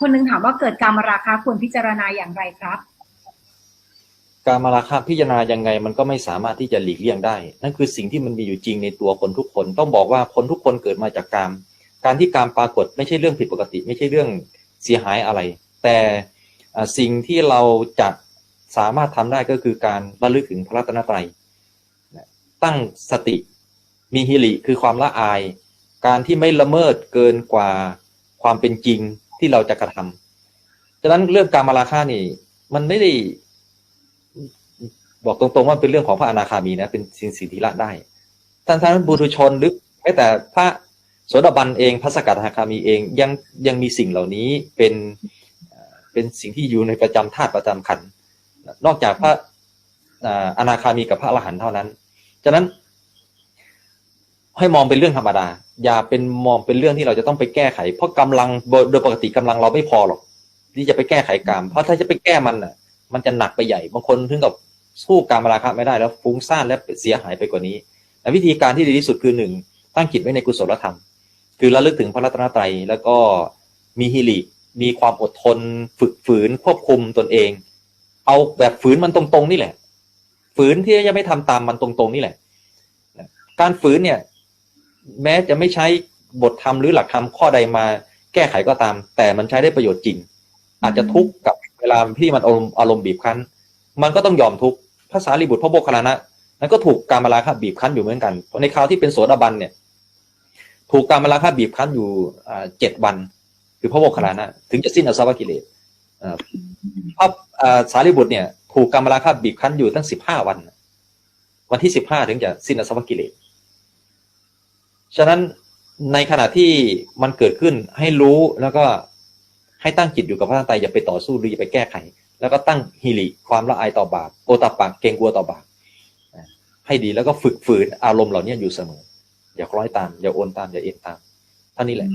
คนหนึงถามว่าเกิดการมราคะควรพิจารณาอย่างไรครับ การมาราคาพิจารณายังไง มันก็ไม่สามารถที่จะหลีกเลี่ยงได้ นั่นคือสิ่งที่มันมีอยู่จริงในตัวคนทุกคน ต้องบอกว่าคนทุกคนเกิดมาจากกามการที่กามปรากฏไม่ใช่เรื่องผิดปกติ ไม่ใช่เรื่องเสียหายอะไร แต่สิ่งที่เราจะสามารถทำได้ก็คือการระลึกถึงพระรัตนตรัยตั้งสติมีฮิริคือความละอาย การที่ไม่ละเมิดเกินกว่าความเป็นจริง ที่เราจะกระทำฉะนั้นเรื่องการมาราคานี่ มันไม่ได้ บอกตรงๆว่าเป็นเรื่องของพระอนาคามีนะ เป็นสิ่งสิ่งที่ละได้ท่านท่านบุรุชนหรือแม้แต่พระโสดาบันเองพระสกทาคามีเองยังยังมีสิ่งเหล่านี้เป็นเป็นสิ่งที่อยู่ในประจำธาตุประจำขันนอกจากพระอ่าอนาคามีกับพระอรหันต์เท่านั้น ฉะนั้น ให้มองเป็นเรื่องธรรมดา อย่าเป็นมองเป็นเรื่องที่เราจะต้องไปแก้ไข เพราะกำลังโดยโดยปกติกำลังเราไม่พอหรอก ที่จะไปแก้ไขกรรมเพราะถ้าจะไปแก้มันอะ มันจะหนักไปใหญ่บางคนถึงกับสู้กรรมราคะไม่ได้แล้วฟุ้งซ่านและเสียหายไปกว่านี้แต่วิธีการที่ดีที่สุดคือหนึ่งตั้งจิตไว้ในกุศลธรรม คือระลึกถึงพระรัตนตรัยแล้วก็มีฮิริมีความอดทน ฝึกฝืนควบคุมตนเอง เอาแบบฝืนมันตรงๆนี่แหละ ฝืนที่จะไม่ทำตามมันตรงๆนี่แหละ การฝืนเนี่ย แม้จะไม่ใช้บทธรรมหรือหลักธรรมข้อใดมาแก้ไขก็ตาม แต่มันใช้ได้ประโยชน์จริง อาจจะทุกข์กับเวลาที่มันอารมณ์อารมณ์บีบคั้น มันก็ต้องยอมทุกข์ภาษาลีบุตรพระโมคคัลานะนั้นก็ถูกการมาราคะบีบคั้นอยู่เหมือนกันในคราวที่เป็นโสดาบันเนี่ย ถูกการมาราคะบีบคั้นอยู่เจ็ดวัน คือพระโมคคัลานะถึงจะสิ้นอสวกิเลสพระสารีบุตรเนี่ย ถูกการมาราคะบีบคั้นอยู่ตั้งสิบห้าวัน วันที่สิบห้าถึงจะสิ้นอสวกิเลส ฉะนั้นในขณะที่มันเกิดขึ้นให้รู้แล้วก็ให้ตั้งจิตอยู่กับพระทันตรัยอย่าไปต่อสู้หรืออย่าไปแก้ไข แล้วก็ตั้งฮิริความละอายต่อบาปโอตปากเกรงกลัวต่อบาปให้ดีแล้วก็ฝึกฝืนอารมณ์เหล่านี้อยู่เสมอ อย่าคล้อยตาม อย่าโอนตาม อย่าเอ็นตามเท่านี้แหละ